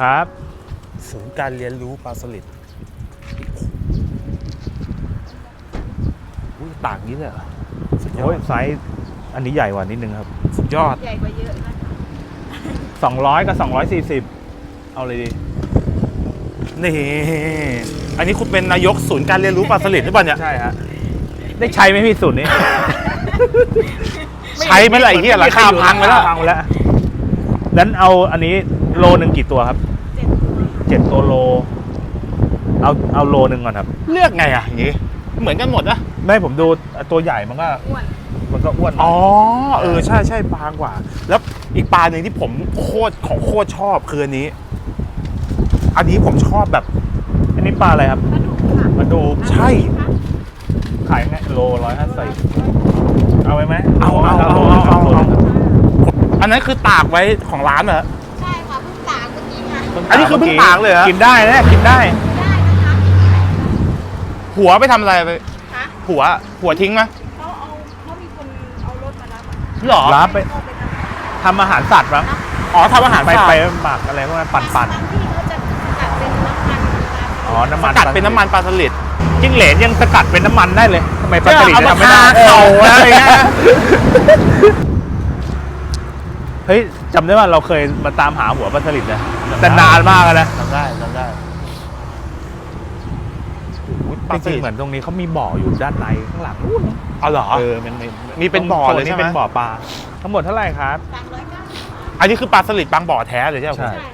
ครับ ศูนย์การเรียนรู้ปลาสลิดอุ้ยต่างนี้เลยเหรอสุดยอโอ้ยดไซส์อันนี้ใหญ่กว่านิดนึงครับ สุดยอด ใหญ่กว่าเยอะนะคะ200 กับ 240 เอาเลยดี นี่ อันนี้คุณเป็นนายกศูนย์การเรียนรู้ปลาสลิดหรือเปล่าเนี่ย ใช่ฮะ ได้ใช้ไหมพี่สุดนี้ ใช้ไหมล่ะไอ้เหี้ยราคาพังไปแล้ว พังไปแล้ว นั้นเอาอันนี้โลหนึ่งกี่ตัวครับ เจ็ดตัวเจ็ดตัวโล เอาเอาโลหนึ่งก่อนครับ เลือกไงอะอย่างงี้ เหมือนกันหมดนะไม่ผมดูตัวใหญ่มันก็อ้วนมันก็อ้วนอ๋อเออใช่ใช่บางกว่า แล้วอีกปลาหนึ่งที่ผมโคตรของโคตรชอบคืออันนี้ อันนี้ผมชอบแบบ อันนี้ปลาอะไรครับปลาดุกค่ะมาดูใช่ ขายไงโลร้อยห้าสิบเอาไว้ไหมเอาเอาเอาเอาเอาเอาอันนั้นคือตากไว้ของร้านเหรอ ใช่ค่ะเพิ่งตากเมื่อ กี้ค่ะอันนี้คือเพิ่งตากเลยเหรอ กินได้นะกินได้ ได้นะคะหัวไปทำอะไรไปคะหัว หัวทิ้งไหมเขาเอาเขามีคนเอารถมารับอะหรอรับไปเขาไปทำทำอาหารสัตว์มั้งอ๋อทำอาหารไปสัตว์ไปหมักอะไรพวกนั้นปั่นปั่นบางที่เขาจะตัดเป็นน้ำมันอ๋อน้ำสมันกัดเป็นน้ำมันปลาสลิด จิ้งเหลนยังสกัดเป็นน้ำมันได้เลยทำไมปลาสลิดเอาจะมาทำไม่ได้ทาเข่าอะไรเงี้ย เฮ้ย จำได้ว่าเราเคยมาตามหาหัวปลาสลิดนะแต่นานมากแล้วนะจำได้จำได้ปลาจสริงลิๆดเหมือนตรงนี้เขามีบ่ออยู่ด้านในข้างหลังนู่นเอาเหรอเออมันมีมีเป็นบ่อเลยโซใช่ไหมนี้เป็นบ่อปลาทั้งหมดเท่าไหร่ครับสามร้อยเก้าสิบอันนี้คือปลาสลิดบางบ่อแท้เลยใช่ไหมใช่ใช่ค่ะ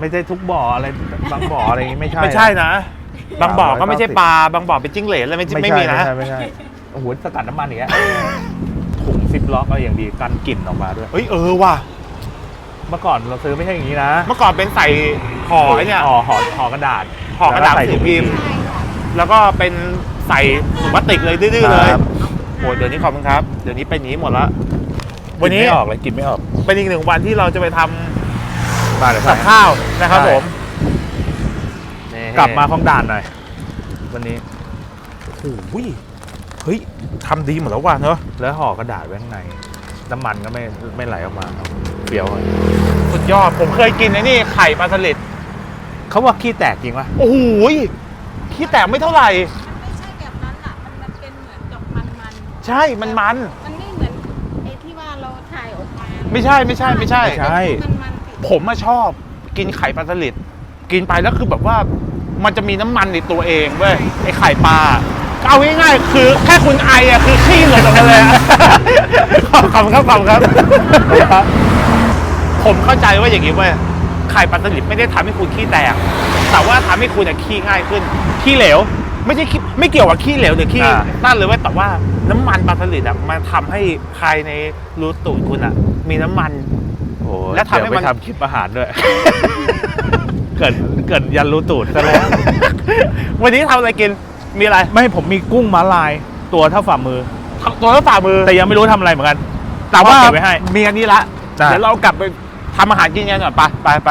ไม่ใช่ทุกบ่ออะไรบางบ่ออะไรอย่างงี้ไม่ใช่ไม่ใช่นะ บางบ่อก็ไม่ใช่390ปลาบางบ่อเป็นจิ้งเหลนอะไรไม่ไม่ไม่ใช่มีนะไม่ใช่ไม่ใช่โอ้โหสกัดน้ำมันอย่างเงี้ยถุงซิปล็อกอะไรอย่างดีกันกลิ่นออกมาด้วยเฮ้ยเออว่ะ เมื่อก่อนเราซื้อไม่ใช่อย่างนี้นะเมื่อก่อนเป็นใส่ห่อไอ้เนี่ยห่อห่อห่อกระดาษห่อกระดาษแล้วสีใส่พิมพ์ใช่ค่ะแล้วก็เป็นใส่ถุงพลาสติกเลยดื้อๆเลยครับโอ้ยเดี๋ยวนี้ขอบคุณครับ เดี๋ยวนี้เป็นอย่างนี้หมดละวัวันนนี้นี้ไม่ออกเลยกินไม่ออกเป็นอีกหนึ่งวันที่เราจะไปทำมาเดี๋ยวกับใส่ข้าวนะครับใช่ผมนี่กลับมาคลองด่านหน่อยวันนี้โอ้ยเฮ้ยทำดีหมดแล้วว่ะเนอะแล้วห่อกระดาษไว้ข้างในน้ำมันก็ไม่ไม่ไหลออกมาเปรี้ยว เลยสุดยอดผมเคยกินไอ้นี่ไข่ปลาสลิดเขาว่าขี้แตกจริงปะโอ้โหยขี้แตกไม่เท่าไหร่ มันไม่ใช่แบบนั้นอะ มันมันเป็นเหมือนกับมันมันใช่มันมัน มันไม่เหมือนไอ้ที่ว่าเราถ่ายออกมาไม่ใช่ไม่ใช่ไม่ใช่ ไม่ใช่ มันมันติดผมมาชอบกินไข่ปลาสลิดกินไปแล้วคือแบบว่ามันจะมีน้ำมันในตัวเองเว้ยไอไข่ปลา เอาง่ายๆคือแค่คุณไออะคือขี้หล่นออกมาเลยอะ ขอบคุณครับขอบคุณครับ ผมเข้าใจว่าอย่างนี้เว้ยไข่ปลาสลิดไม่ได้ทำให้คุณขี้แตก แต่ว่าทำให้คุณอะขี้ง่ายขึ้น ขี้เหลว ไม่ใช่ขี้ไม่เกี่ยวกับขี้เหลวหรือขี้อ่า นั่นเลยเว้ยแต่ว่าน้ำมันปลาสลิดอะมันทำให้ภายในรูตูดคุณอะมีน้ำมัน โอ้แล้วทำให้เดี๋ยมัน ไปทำคลิปอาหารด้วย เกิดเกิดยันรู้ตูดซะแล้ว วันนี้ทำอะไรกิน มีอะไรไม่ผมมีกุ้งม้าลายตัวเท่าฝ่ามือ ตัวแล้วฝ่ามือแต่ยังไม่รู้ทำอะไรเหมือนกัน แต่ว่าเก็บไว้ให้มีอันนี้ละได้ เดี๋ยวเรากลับไปทำอาหารกินกันก่อนไปไปไป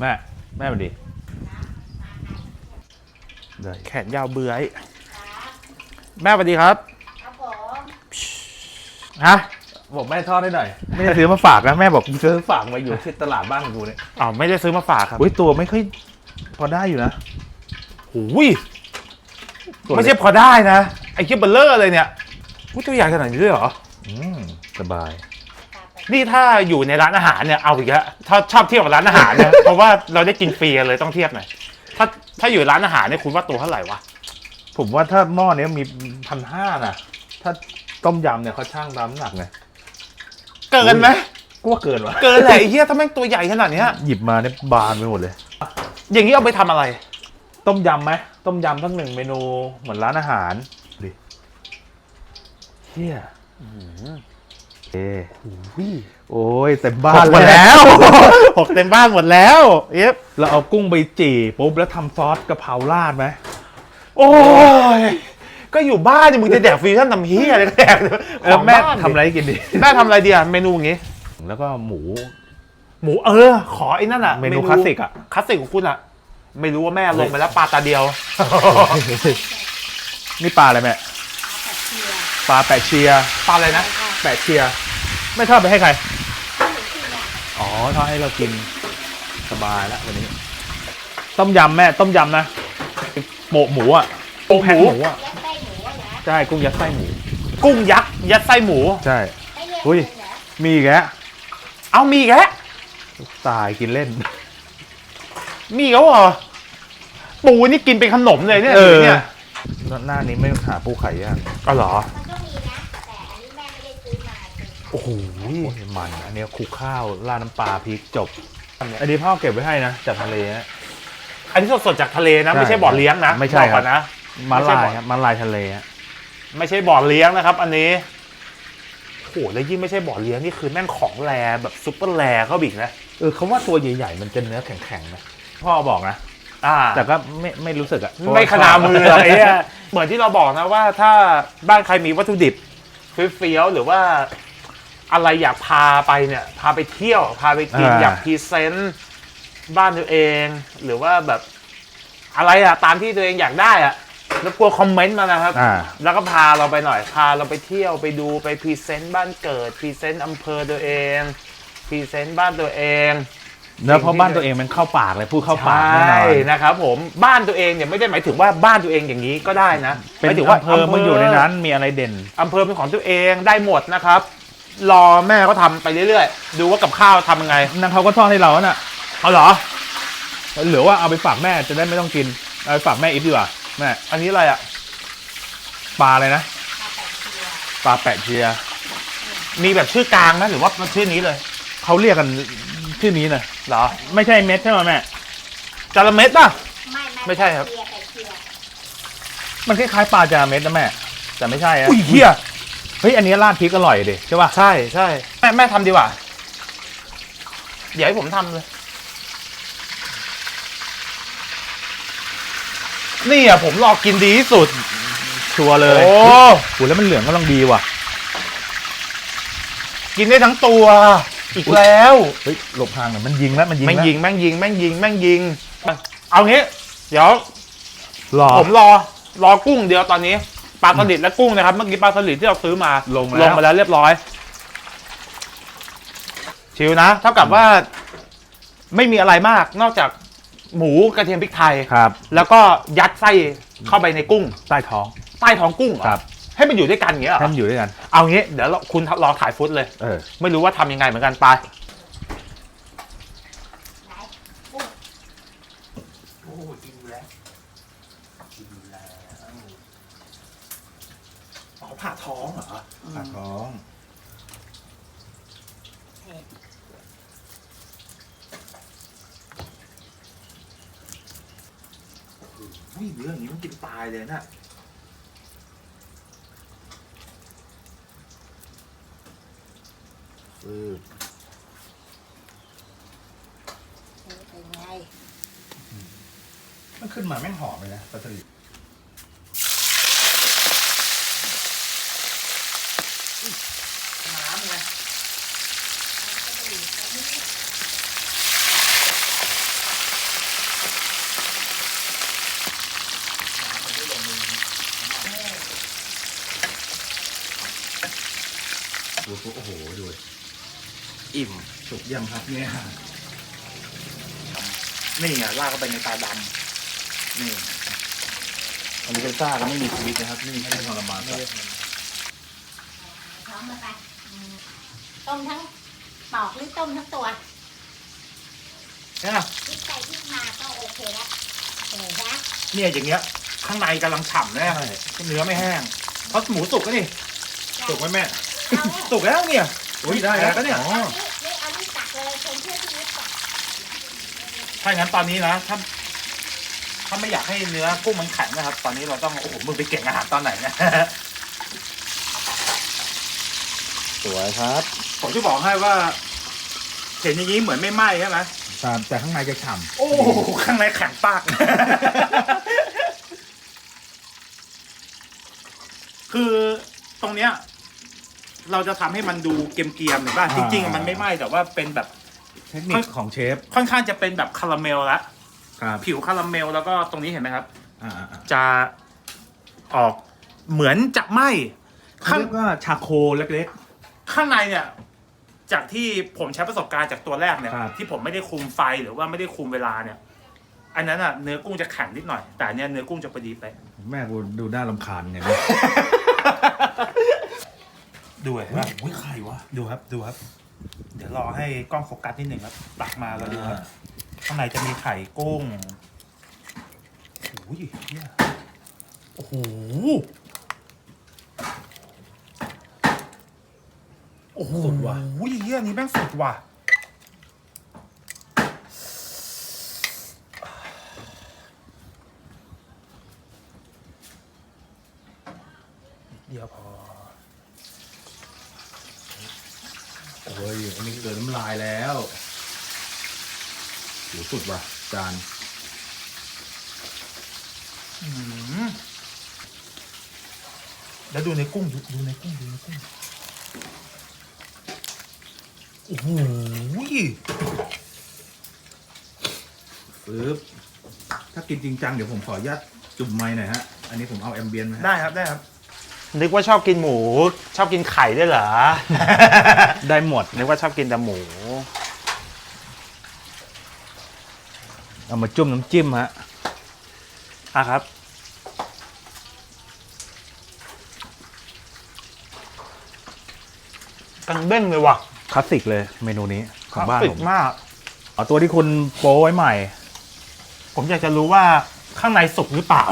แม่แม่มาดีได้แขนยาวเบื้อยแม่สวัสดีครับครับผมฮะ บอกแม่ทอดให้หน่อย ไม่ได้ซื้อมาฝากนะแม่บอกซื้อฝากมาอยู่ที่ตลาดบ้านของกูเนี่ยอ้าวไม่ได้ซื้อมาฝากครับอุ้ยตัวไม่ค่อยพอได้อยู่นะหูยตัวไม่ใช่พอได้นะไอ้คิปเบลเลอร์เลยเนี่ยอุ้ยตัวใหญ่ขนาดนี้ด้วยเหรอ อืมสบาย นี่ถ้าอยู่ในร้านอาหารเนี่ยเอาอีกแล้วถ้าชอบเทียบกับร้านอาหารเนี่ย เพราะว่าเราได้กินฟรีกันเลยต้องเทียบหน่อยถ้าถ้าอยู่ร้านอาหารเนี่ยคุณว่าตัวเท่าไหร่วะผมว่าถ้าหม้อเนี้ยมีพันห้านะถ้าต้มยำเนี่ยเขาช่างตามน้ำหนักไง เกินไหมกูว่าเกินวะเกินแหละไอ้เหี้ยถ้าแม่งตัวใหญ่ขนาดเนี้ย หยิบมาเนี่ยบานไปหมดเลย อย่างนี้เอาไปทำอะไร ต้มยำไหมต้มยำทั้งหนึ่งเมนูเหมือนร้านอาหารดิเฮียเอโอ้ยเต็มบ้าหนกหมดแล้วหกเต็มบ้านหมดแล้วเอฟเราเอากุ้งไปจี่ปุ๊บแล้วทำซอสกะเพราราดไหมโอ้ย ก็อยู่บ้านนี่มึงจะแดกฟิวชั่นทำเฮียอะไรก็แดกเออแม่ทำอะไรให้กินดี แม่ทำอะไรดีอะเมนูอย่างงี้ แล้วก็หมู หมูเออ ขอไอ้นั่นอะเมนูคลาสสิกอะคลาสสิกของคุณอะไม่รู้ว่าแม่ลงไปแล้วปลาตาเดียว นี่ปลาอะไรแม่ ปลาแปะเชียร์ปลาอะไรนะ แปะเชียร์ไม่ทอดไปให้ใคร อ๋อทอดให้เรากินสบายแล้ววันนี้ ต้มยำแม่ต้มยำนะโปะหมูอะโปะหมูแผ่นหมูอะ ใช่กุ้งยัดไส้หมู กุ้งยักษ์ยัดไส้หมู ใช่ อุ้ย มีอีกแล้วเอามีอีกแล้วตายกินเล่น มีอีกแล้วเหรอปูนี่กินเป็นขนมเลยเนี่ยเออ เนี่ยหน้านี้ไม่หาปูไข่ย่างอ๋อเหรอมันก็มีนะ แต่อันนี้แม่ไม่ได้ซื้อมาคือโอ้โหมันอันเนี้ยคลุกข้าวราดน้ำปลาพริกจบ อันนี้พ่อเก็บไว้ให้นะจากทะเลนะ อันนี้สดๆจากทะเลนะใช่ไม่ใช่บ่อเลี้ยงนะไม่ใช่บอกก่อนครับนะ มาไม่ใช่ลายบ่อครับมาลายทะเลฮะ ไม่ใช่บ่อเลี้ยงนะครับ อันนี้โอ้โหแล้วยิ่งไม่ใช่บ่อเลี้ยงนี่คือแม่งของแรแบบซุปเปอร์แรเข้าไปอีกนะเออเขาว่าตัวใหญ่ๆมันจะเนื้อแข็งๆนะพ่อบอกนะอ่าแต่ก็ไม่ไม่รู้สึกอะไม่ขนามือหรอกไอ้เนี่ยเหมือนที่เราบอกนะว่าถ้าบ้านใครมีวัตถุดิบเฟี้ยวๆหรือว่าอะไรอยากพาไปเนี่ย พาไปเที่ยว พาไปกินอยากพรีเซนต์บ้านตัวเอง หรือว่าแบบอะไรอะตามที่ตัวเองอยากได้อะ แล้วกลัวคอมเมนต์มานะครับ อ่า แล้วก็พาเราไปหน่อย พาเราไปเที่ยวไปดูไปพรีเซนต์บ้านเกิดพรีเซนต์อำเภอตัวเองพรีเซนต์บ้านตัวเอง เนื้อเพราะบ้านตัวเองมันเข้าปากเลยพูดเข้าปากแน่นอใช่นนะครับผมบ้านตัวเองเนี่ยไม่ได้หมายถึงว่าบ้านตัวเองอย่างนี้ก็ได้นะเป็นหมายถึงว่าอำเภอมันอยู่ในนั้นมีอะไรเด่น อำเภอเป็นของตัวเองได้หมดนะครับ รอแม่เขาทำไปเรื่อยๆ ดูว่ากับข้าวทำยังไงนั่นเขาก็ทอดให้เราน่ะ เอาเหรอ หรือว่าเอาไปฝากแม่จะได้ไม่ต้องกิน เอาไปฝากแม่อีฟดีกว่า แม่อันนี้อะไรอะปลาอะไรนะปลาแปะเชียร์มีแบบชื่อกลางไหมหรือว่ามันชื่อนี้เลยเขาเรียกกันชื่อนี้นะเหรอ ไม่ใช่เม็ดใช่ไหมแม่จาระเม็ดป่ะไม่ไม่ใช่ครับเชียร์ไปเชียร์มันคล้ายๆปลาจาเม็ดนะแม่ แต่ไม่ใช่อะอุ้ยเฮียเฮ้ยอันนี้ราดพริกอร่อยดิใช่ป่ะใช่ใช่แม่แม่ทำดีกว่าเดี๋ยวให้ผมทำเลย นี่อะผมรอกินดีที่สุด ชัวร์เลยโอ้โหแล้วมันเหลืองก็ต้องดีว่ะ กินได้ทั้งตัว อีกแล้ว เฮ้ยหลบทางหน่อยมันยิงแล้วมันยิงแม่งแล้วยิงแม่งยิงแม่งยิงแม่งยิง เอางี้ เดี๋ยวหรอผมรอรอกุ้งเดียวตอนนี้ปลาสลิดและกุ้งนะครับ เมื่อกี้ปลาสลิดที่เราซื้อมาลงลแล้งวมาแล้วเรียบร้อย ชิวนะ เท่ากับว่า ไม่มีอะไรมากนอกจาก หมูกระเทียมพริกไทย ครับ แล้วก็ยัดไส้เข้าไปในกุ้ง ใต้ท้อง ใต้ท้องกุ้งเหอครับ ให้มันอยู่ด้วยกันอย่างเงี้ยเหรให้อมันอยู่ด้วยกัน เอางี้เดี๋ยวเราคุณรอถ่ายฟุตเลย เออ ไม่รู้ว่าทำยังไงเหมือนกันไปโอ้กินแล้วกินแล้วอ๋อผ่าท้องเหรอปากท้อง อุ้ยเรื่องนี้มันกินตายเลยน่ะเออเป็นไง มันขึ้นมาแม่งหอมเลยนะปลาสลิด โอ้โหโอ้โหดูดิอิ่มสุกยังครับเนี่ยนี่ไงลากเข้าไปในตาดำนี่อันนี้เป็นซ่าก็ไม่มีชีวิตนะครับนี่ไม่ได้ทรมานครับท้องมาไปอืมต้มทั้งปอกหรือต้มทั้งตัวเนี่ยพริกไปพริกมาก็โอเคแล้วเห็นไหมเนี่ยอย่างเงี้ย ข้างในกำลังฉ่ำแน่เนื้อไม่แห้งเพราะหมูสุกก็นี่สุกไหมแม่เอาเนี่ย สุกแล้วเนี่ยอุ้ยได้แล้วก็เนี่ยอ๋อเอานี่นี่เอานี่ตักเลยคนเชื่อที่นี่ตักถ้างั้นตอนนี้นะถ้าถ้าไม่อยากให้เนื้อกุ้งมันแข็งนะครับ ตอนนี้เราต้องโอ้โหมึงไปเก่งอาหารตอนไหนเนะสวยครับ ผมจะบอกให้ว่าเห็นอย่างนี้เหมือนไม่ไหม้ใช่ไหมแต่แต่ข้างในจะฉ่ำโอ้ข้างในแข็งปากคือตรงเนี้ย เราจะทำให้มันดูเกรียมๆหรือป่ะจริงๆอะมันไม่ไหม้แต่ว่าเป็นแบบเทคนิคของเชฟค่อนข้างจะเป็นแบบคาราเมลละครับผิวคาราเมลแล้วก็ตรงนี้เห็นไหมครับ อ่าอ่าอ่าจะออกเหมือนจะไหม้ข้างเรียกว่าชาโคเล็ก ข้างในเนี่ย จากที่ผมใช้ประสบการณ์จากตัวแรกเนี่ย ครับ ที่ผมไม่ได้คุมไฟหรือว่าไม่ได้คุมเวลาเนี่ย อันนั้นอะเนื้อกุ้งจะแข็งนิดหน่อย แต่อันเนี้ยเนื้อกุ้งจะพอดีไปะ ๆ แม่กูดูน่ารำคาญไง ดูเห็นปะอุ้ยไข่วะดูครับดูครับ เดี๋ยวรอให้กล้องโฟกัสนิดหนึ่งครับตักมาเราดูครับข้างในจะมีไข่กุ้งโอ้ยเหี้ยโอ้โหโอ้โหสุดว่ะโอ้ยเฮียอันนี้แม่งสุดว่ะ เดียวพอ โอ้ยอันนี้เกิดน้ำลายแล้วโหสุดว่ะ จาน อืมแล้ว ดูในกุ้งดูดูในกุ้งดูในกุ้งโอ้โหปึ๊บถ้ากินจริงจังเดี๋ยวผมขออนุญาตจุ่มไม้หน่อยฮะ อันนี้ผมเอาแอมเบียนต์มาฮะได้ครับได้ครับ นึกว่าชอบกินหมู ชอบกินไข่ด้วยเหรอ ได้หมด นึกว่าชอบกินแต่หมู เอามาจุ่มน้ำจิ้มฮะอะครับ กังเบ้งเลยว่ะคลาสสิกเลยเมนูนี้ของบ้านติผดมมาก เอาตัวที่คุณโป้ไว้ใหม่ ผมอยากจะรู้ว่าข้างในสุกหรือเปล่า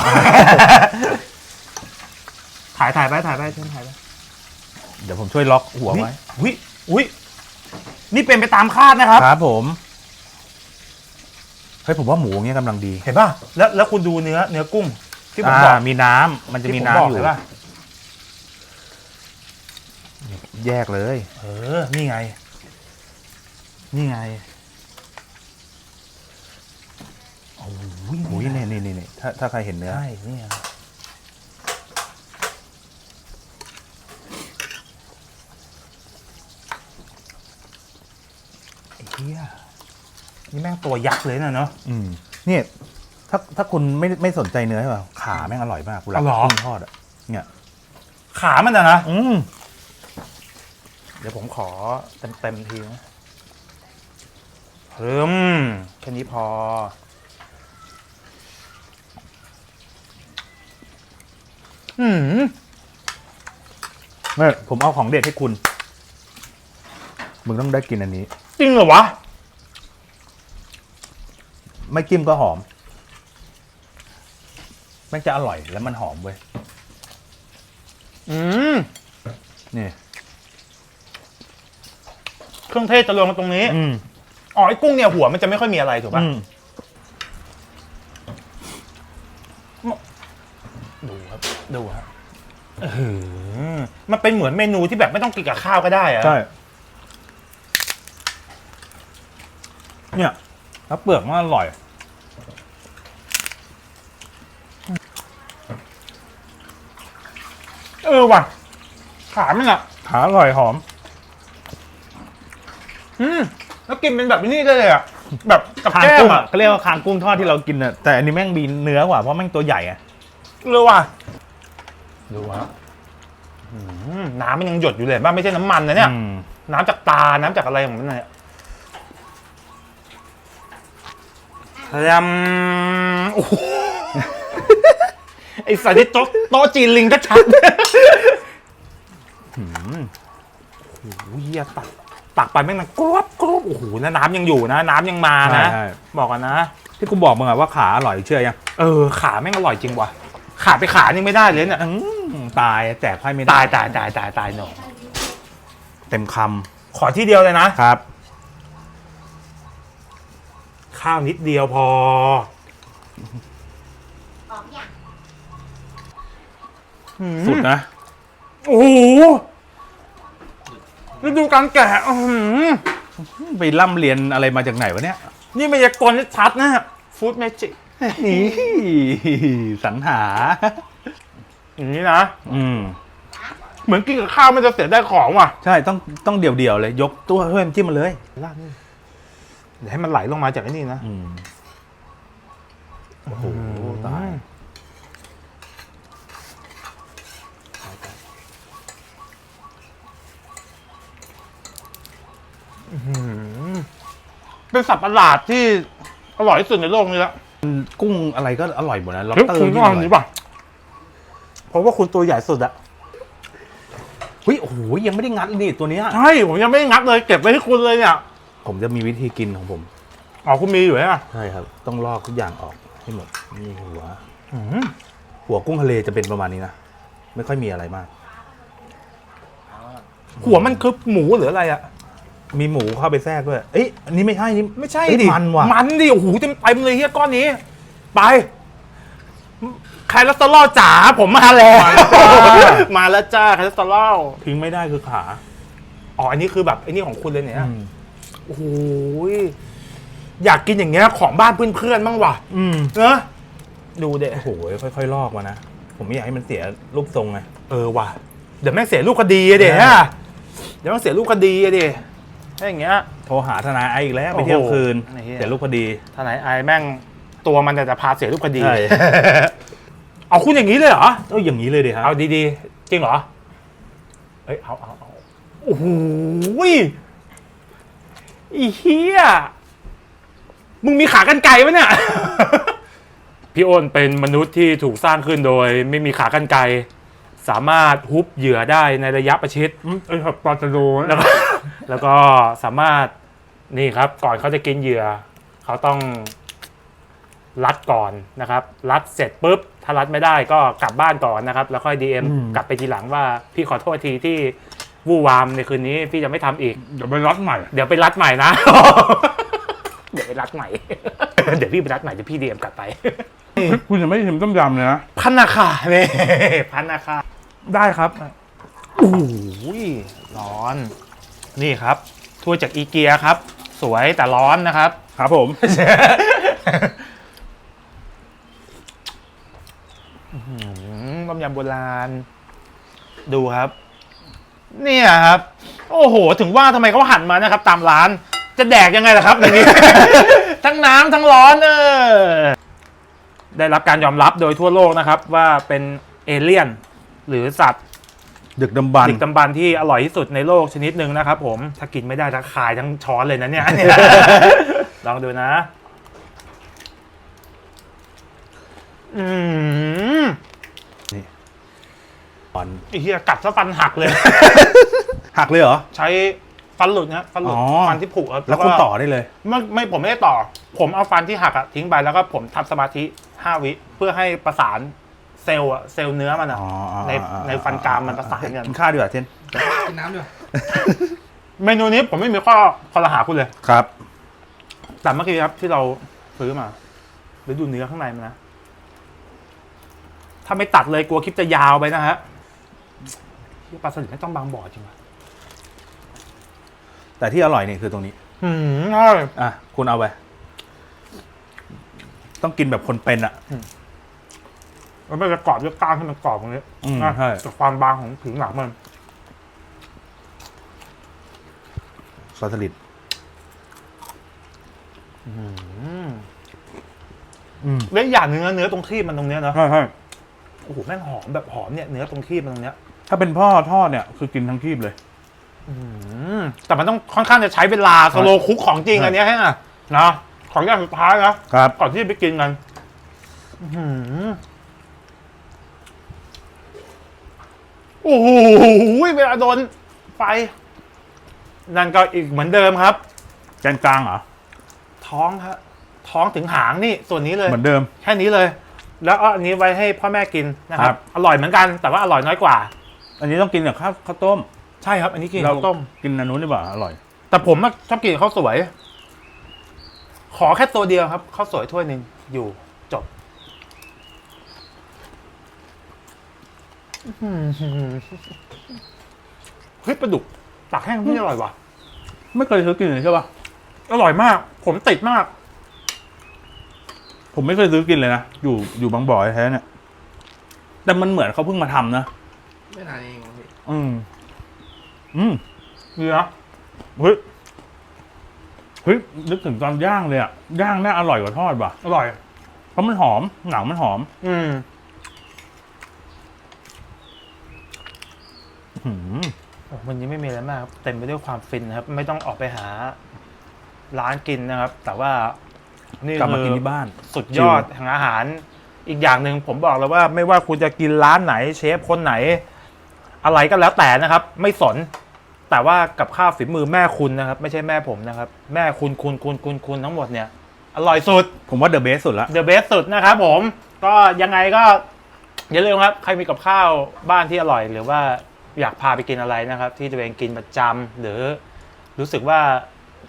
ถ่ายถ่ายไปถ่ายไปเชิญถ่ายไปเดี๋ยวผมช่วยล็อกหัวไว้อุ้ยอุ้ยนี่เป็นไปตามคาดนะครับ ครับผม เฮ้ยผมว่าหมูเงี้ยกำลังดี เห็นป่ะ แล้วแล้วคุณดูเนื้อเนื้อกุ้ง ที่ผมบอกมีน้ำมันจะมีน้ำอยู่เห็นป่ะ แยกเลย เออ นี่ไง นี่ไงโอ้ยหมูนี่นี่นี่นี่ถ้าถ้าใครเห็นเนื้อ ใช่ นี่ไงไอ้เหี้ยนี่แม่งตัวยักษ์เลยนะเนาะ อืมเนี่ยถ้าถ้าคุณไม่ไม่สนใจเนื้อใช่ป่ะขาแม่งอร่อยมากกูรักอ๋อเหรอ กุ้งทอดอะเนี่ย ขามันอะนะ อืม เดี๋ยวผมขอเต็มเต็มๆทีนะเพิ่มแค่นี้พอ อืมเนี่ยผมเอาของเด็ดให้คุณ มึงต้องได้กินอันนี้ จริงเหรอวะ ไม่จิ้มก็หอมแม่งจะอร่อยแล้วมันหอมเว้ย อืม นี่ เครื่องเทศจะลงมาตรงนี้ อืมอ๋อไอ้กุ้งเนี่ยหัวมันจะไม่ค่อยมีอะไรถูกป่ะ อืมดูครับ ดูครับเออมันเป็นเหมือนเมนูที่แบบไม่ต้องกินกับข้าวก็ได้อะใช่ เนี่ยแล้วเปลือกมันอร่อย เออว่ะ ขามันอะขาอร่อยหอม อืมแล้วกินเป็นแบบนี้ได้เลยอะแบบกับคางแก้มกุ้งอะอะเขาเรียกว่าคางกุ้งทอดที่เรากินอะแต่อันนี้แม่งมีเนื้อกว่าเพราะแม่งตัวใหญ่อะเลยว่ะดูฮะอืมน้ำมันยังหยดอยู่เลยบ้าไม่ใช่น้ำมันนะเนี่ยอืมน้ำจากตา น้ำจากอะไรของมันเนี่ยยำโอ้โหไอสัตว์ที่โต๊ะโต๊ะจีนลิงก็ชัดอืมโอ้โหเหี้ยตัก ตักไปแม่งมันกรอบกรอบโอ้โหแล้วน้ำยังอยู่นะ น้ำยังมานะใช่ บอกกันนะ ที่กูบอกมึงอะว่าขาอร่อยเชื่อยังเออขาแม่งอร่อยจริงว่ะ ขาไปขานี่ไม่ได้เลยเนี่ยอืมตายแจกไพ่ไม่ได้ตายตายตายตายตายหนอเต็มคขอที่เดียวเลยนะำครับ ข้าวนิดเดียวพอออกอย่างสุดนะ โอ้โห ฤดูการแกะอื้อหือไปร่ำเรียนอะไรมาจากไหนวะเนี่ย นี่มายากลชัดๆนะฟู้ดแมจิกนี่สรรหา อย่างนี้นะ อืม เหมือนกินกับข้าวมันจะเสียได้ของว่ะใช่ต้องต้องเดี่ยวๆเลย ยกตัวเพื่อนจิ้มมาเลยลาดนี่เดี๋ยวให้มันไหลลงมาจากไอ้นี่นะ อืม โอ้โห ตาย เป็นสัตว์ประหลาดที่อร่อยที่สุดในโลกนี้แล้วกุ้งอะไรก็อร่อยหมดนะล็อบเฮ้ยเตอร์คุณต้องยิ่งอเอาร่อันอยนี้ป่ะเพราะว่าคุณตัวใหญ่สุดอะเฮ้ยโอ้โหยังไม่ได้งัดเลยนี่ตัวเนี้ยใช่ผมยังไม่ได้งัดเลยเก็บไว้ให้คุณเลยเนี่ย ผมจะมีวิธีกินของผมอ๋อคุณมีอยู่ไหมอะใช่ครับ ต้องลอกทุกอย่างออกให้หมดนี่หัวอืมหัวกุ้งทะเลจะเป็นประมาณนี้นะไม่ค่อยมีอะไรมาก หัวมันคือหมูหรืออะไรอะ มีหมูเข้าไปแทรกด้วย เอ้ยอันนี้ไม่ใช่นี่ไม่ใช่เอ้ยดิมันว่ะ มันดิโอ้โหเต็มเต็มเลยเฮียก้อนนี้ ไปคาเลสเตอรอลจ๋าผมมาแล้วมาแล้วจ้าคาเลสเตอรอลทิ้งไม่ได้คือขาอ๋ออันนี้คือแบบไอ้นี่ของคุณเลยเนี่ยอืมโอ้โหยอยากกินอย่างเงี้ยของบ้านเพื่อนๆบ้างว่ะอืมเนอะดูเด็โอ้โหค่อยๆลอกมานะ ผมไม่อยากให้มันเสียรูปทรงไง เออว่ะเดี๋ยวแม่งเสียรูปคดีอะเด็ใช่ฮะเดี๋ยวแม่งเสียรูปคดีอะเด็ ถ้าอย่างเงี้ยโทรหาทนายไออีกแล้วโอ้ไปโหเที่ยวคืนไอ้เหี้ยเสียรูปคดี ทนายไอแม่งตัวมันแต่จะพาเสียรูปคดี ใช่ เอาคุณอย่างนี้เลยเหรอ เอ้ยอย่างนี้เลยดิครับเอาดีๆ จริงเหรอ เอ้ยเอาเอาเอาโอ้โหยอีเฮียมึงมีขากันไกลปะเนี่ย พี่โอนเป็นมนุษย์ที่ถูกสร้างขึ้นโดย ไม่มีขากันไกล สามารถฮุบเหยื่อได้ในระยะประชิด เอ้ยปลาตะโดแล้วก็ แล้วก็สามารถนี่ครับก่อนเขาจะกินเหยื่อ เขาต้องรัดก่อนนะครับ รัดเสร็จปุ๊บ ถ้ารัดไม่ได้ก็กลับบ้านก่อนนะครับ แล้วค่อย DM กลับไปทีหลังว่าพี่ขอโทษทีที่วู่วามในคืนนี้พี่จะไม่ทำอีก เดี๋ยวไปรัดใหม่ เดี๋ยวไปรัดใหม่นะ เดี๋ยวไปรัดใหม่ เดี๋ยวพี่ไปรัดใหม่เดี๋ยวพี่ DM กลับไป คุณจะไม่ชิมต้มยำเลยนะพันนาคาเนี่ยพันนาคาได้ครับโอ้ยร้อน นี่ครับถ้วยจากอีเกียครับ สวยแต่ร้อนนะครับ ครับผมอืมต้มยำโบราณ ดูครับ เนี่ยครับ โอ้โห ถึงว่าทำไมเขาหันมานะครับ ตามร้าน จะแดกยังไงล่ะครับอย่างนี้ ทั้งน้ำทั้งร้อนเออได้รับการยอมรับโดยทั่วโลกนะครับ ว่าเป็นเอเลี่ยน หรือสัตว์ ดึกดำบรรดึพ์ กดำบรรพ์ที่อร่อยที่สุดในโลกชนิดหนึ่งนะครับผมถ้ากินไม่ได้จะคายทั้งช้อนเลยนะเนี่ย ลองดูนะ อืมอ่อนไอ้เหี้ยกัดซะฟันหักเลย หักเลยเหรอ ใช้ฟันหลุดนะฟันหลุดอ๋อ ฟันที่ผุครับแล้วคุณก็ต่อได้เลย ไม่ไม่ผมไม่ได้ต่อ ผมเอาฟันที่หักอะทิ้งไปแล้วก็ผมทำสมาธิห้าวิเพื่อให้ประสานเซลล์อะเซลล์เนื้อมันอะอ๋ออ๋อในอ๋อในฟันกรามมันประสานกันกินข้าวดีกว่าเทนกินน้ำดีกว่าเมนูนี้ผมไม่มีข้อคอรหาคุณเลย ครับ แต่เมื่อกี้ครับที่เราซื้อมาไปดูเนื้อข้างในมันนะ ถ้าไม่ตัดเลยกลัวคลิปจะยาวไปนะฮะที่ปลาสลิดไม่ต้องบางบ่อจริงวะแต่ที่อร่อยนี่คือตรงนี้หืมอร่อย อะ คุณเอาไป ต้องกินแบบคนเป็นอะแล้ว มันจะกรอบด้วยกล้างที่มันกรอบตรงนี้อืมนะใช่จากความบางของผิวหนังมันปลาสลิดอืมอืมแล้วอย่างเนื้อเนื้อตรงที่มันตรงเนี้ยเนอะใช่ใช่โอ้โหแม่งหอมแบบหอมเนี่ยเนื้อตรงที่มันตรงเนี้ยถ้าเป็นพ่อทอดเนี่ยคือกินทั้งคีบเลย อืมแต่มันต้องค่อนข้างจะใช้เวลาสโลคุกของจริงใช่อันเนี้ยฮะนะของอย่างสุดท้ายนะครับ ก่อนที่จะไปกินกันอื้อหือ โอ้โหเวลาโดนไฟนั่นก็อีกเหมือนเดิมครับแกนกลางเหรอท้องครับท้องถึงหางนี่ส่วนนี้เลยเหมือนเดิม แค่นี้เลย แล้วเอาอันนี้ไว้ให้พ่อแม่กินนะคครัรับบอร่อยเหมือนกันแต่ว่าอร่อยน้อยกว่า อันนี้ต้องกินกับข้าวข้าวต้ม ใช่ครับ อันนี้กินเราข้าวต้ม กินอันนู้นดีกว่าอร่อย แต่ผมอะชอบกินข้าวสวย ขอแค่ตัวเดียวครับข้าวสวยถ้วยหนึ่งอยู่จบ เฮ้ยปลาดุกตากแห้งนี่อร่อยว่ะ ไม่เคยซื้อกินเลยใช่ป่ะ อร่อยมาก ผมติดมาก ผมไม่เคยซื้อกินเลยนะ อยู่อยู่บางบ่อแท้ๆเนี่ย แต่มันเหมือนเขาเพิ่งมาทำนะ ไม่นานเองครับพี่อืม อืมเนื้อเฮ้ย เฮ้ย นึกถึงตอนย่างเลยอะย่างน่าอร่อยกว่าทอดว่ะ อร่อย เพราะมันหอม หนังมันหอม อืม หืมโอ้มันยังไม่มีอะไรมากครับเต็มไปด้วยความฟินนะครับ ไม่ต้องออกไปหาร้านกินนะครับ แต่ว่านี่กลับมาคือกินที่บ้าน สุดยอดทางอาหาร อีกอย่างหนึ่งผมบอกเลยว่า ไม่ว่าคุณจะกินร้านไหน เชฟคนไหน อะไรก็แล้วแต่นะครับ ไม่สน แต่ว่ากับข้าวฝีมือแม่คุณนะครับ ไม่ใช่แม่ผมนะครับ แม่คุณคุณคุณคุณคุณทั้งหมดเนี่ย อร่อยสุด ผมว่าเดอะเบสสุดละเดอะเบสสุดนะครับผม ก็ยังไงก็อย่าลืมครับ ใครมีกับข้าวบ้านที่อร่อยหรือว่า อยากพาไปกินอะไรนะครับ ที่ตัวเองกินประจำหรือรู้สึกว่า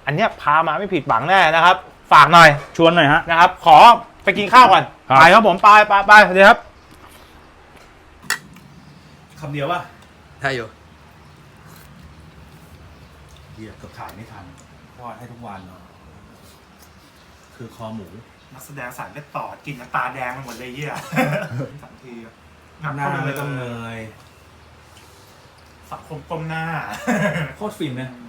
อันเนี้ยพามาไม่ผิดหวังแน่นะครับ ฝากหน่อยชวนหน่อยฮะ นะครับ ขอไปกินข้าวก่อนครับ ไปครับผมไปไปไปเดี๋ยวครับคำเดียวว่าใช่อยู่ เฮียเกือบถ่ายไม่ทันทอดให้ทุกวันเนาะคือคอหมู นักแสดงสายเลือดต่อกินน้ำตาแดงไปหมดเลยเยี่ยสามทีหน้าไม่ต้องเนย สังคมก้มหน้า โคตรฟินนะอื